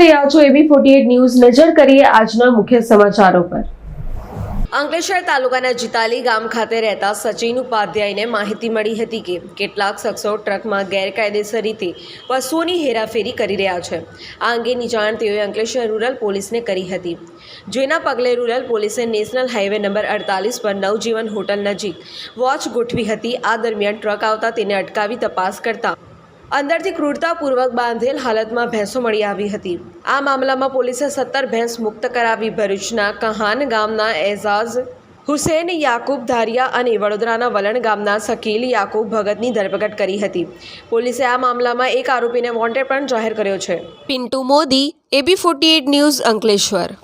રહ્યા છો એબી forty news. નજર કરીએ આજના મુખ્ય સમાચારો પર. અંકલેશ્વર તાલુકાના જીતાલી ગામ ખાતે રહેતા સચિન ઉપાધ્યાયને માહિતી મળી હતી કે કેટલાક શખ્સો ટ્રકમાં ગેરકાયદેસર રીતે પશુઓની હેરાફેરી કરી રહ્યા છે. આ અંગેની જાણ તેઓએ અંકલેશ્વર રૂરલ પોલીસને કરી હતી. જેના પગલે રૂરલ પોલીસે નેશનલ હાઈવે નંબર અડતાલીસ પર નવજીવન હોટલ નજીક વોચ ગોઠવી હતી. આ દરમિયાન ટ્રક આવતા તેને અટકાવી તપાસ કરતા અંદરથી ક્રૂરતાપૂર્વક બાંધેલ હાલતમાં ભેંસો મળી આવી હતી. આ મામલામાં પોલીસે સત્તર ભેંસ મુક્ત કરાવી ભરૂચના કહાન ગામના એઝાઝ હુસેન યાકુબ ધારિયા અને વડોદરાના વલણ ગામના શકીલ યાકુબ ભગતની ધરપકડ કરી હતી. પોલીસે આ મામલામાં એક આરોપીને વોન્ટેડ પણ જાહેર કર્યો છે. Pintu Modi, AB forty news Ankleshwar.